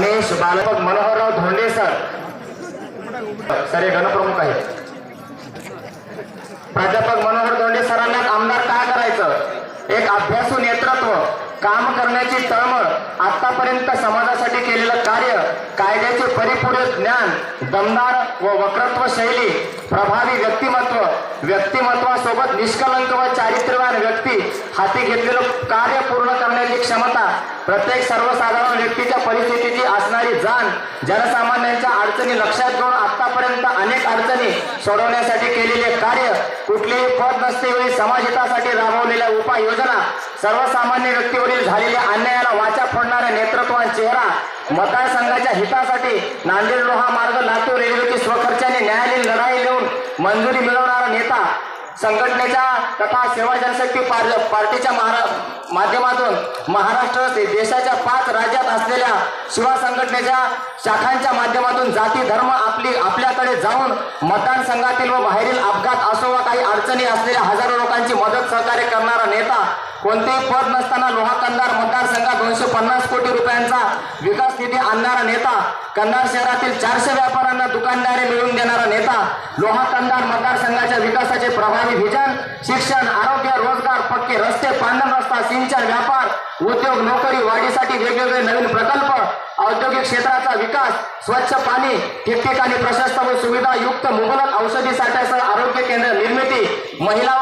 गणेश बालक मनोहरराव धोंडे sir. Sir हे गणप्रमुख आहेत. प्राध्यापक मनोहर धोंडे सरांना आमदार का करायचं? एक अभ्यासू नेतृत्व काम करण्याची तळमळ आतापर्यंत समाजासाठी केलेलं कार्य कायद्याचे परिपूर्ण ज्ञान दमदार व वक्रत्व शैली प्रभावी व्यक्तिमत्व व्यक्तिमत्वासोबत निष्कलंक व चारित्र्यवान व्यक्ती हाती घेतलेलं कार्य पूर्ण प्रत्येक सर्वसाधारण व्यक्तीच्या परिस्थितीची असणारी जाण जनसामान्यांच्या अडचणी लक्षात घेऊन आतापर्यंत अनेक अडचणी सोडवण्यासाठी केलेले कार्य कुठलेही पद नसतेवेळी समाजहितासाठी राबवलेल्या उपाययोजना सर्वसामान्य व्यक्तीवरील झालेल्या अन्यायाला वाचा फोडणाऱ्या नेतृत्वान चेहरा मतदारसंघाच्या हितासाठी नांदेड लोहा मार्ग लातूर रेल्वेची स्वखर्चाने न्यायालयीन लढाई देऊन मंजुरी संघटनेच्या तथा सेवा जनशक्ती पार- पार्टीच्या महारा माध्यमातून महाराष्ट्र देशाच्या पाच राज्यात असलेल्या शिवा संघटनेच्या शाखांच्या माध्यमातून जाती धर्म आपली आपल्याकडे जाऊन मतदारसंघातील व बाहेरील अपघात असो व काही अडचणी असलेल्या हजारो लोकांची मदत सहकार्य करणारा नेता कोणतेही पद नसताना लोहा कंधार मतदारसंघात दोनशे पन्नास कोटी रुपयांचा विकास निधी आणणारा नेता कंधार शहरातील चारशे व्यापाऱ्यांना दुकानदारी मिळवून देणारा नेता लोहा कंधार मतदारसंघाच्या विकासाचे प्रभावी विजन शिक्षण आरोग्य रोजगार पक्के रस्ते पांढर रस्ता सिंचन व्यापार उद्योग नोकरी वाढीसाठी वेगवेगळे नवीन प्रकल्प औद्योगिक क्षेत्राचा विकास स्वच्छ पाणी ठिकठिकाणी प्रशस्त व सुविधायुक्त मुबलक औषधी साठ्यासह आरोग्य केंद्र निर्मिती महिला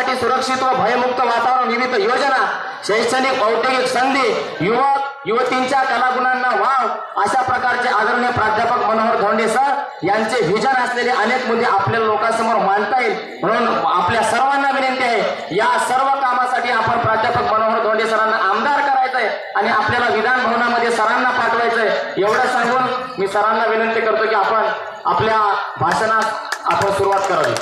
व सुरक्षित व भयमुक्त वातावरण विविध योजना शैक्षणिक औद्योगिक संधी युवक युवतींच्या कलागुणांना वाव अशा प्रकारचे आदरणीय प्राध्यापक मनोहर धोंडे सर यांचे विजन असलेले अनेक मुद्दे आपल्या लोकांसमोर मांडता येईल. म्हणून आपल्या सर्वांना विनंती आहे या सर्व कामासाठी आपण प्राध्यापक मनोहर धोंडे सरांना आमदार करायचंय आणि आपल्याला विधान भवनामध्ये सरांना पाठवायचंय. एवढं सांगून मी सरांना विनंती करतो की आपण आपल्या भाषणात आपण सुरुवात करावी.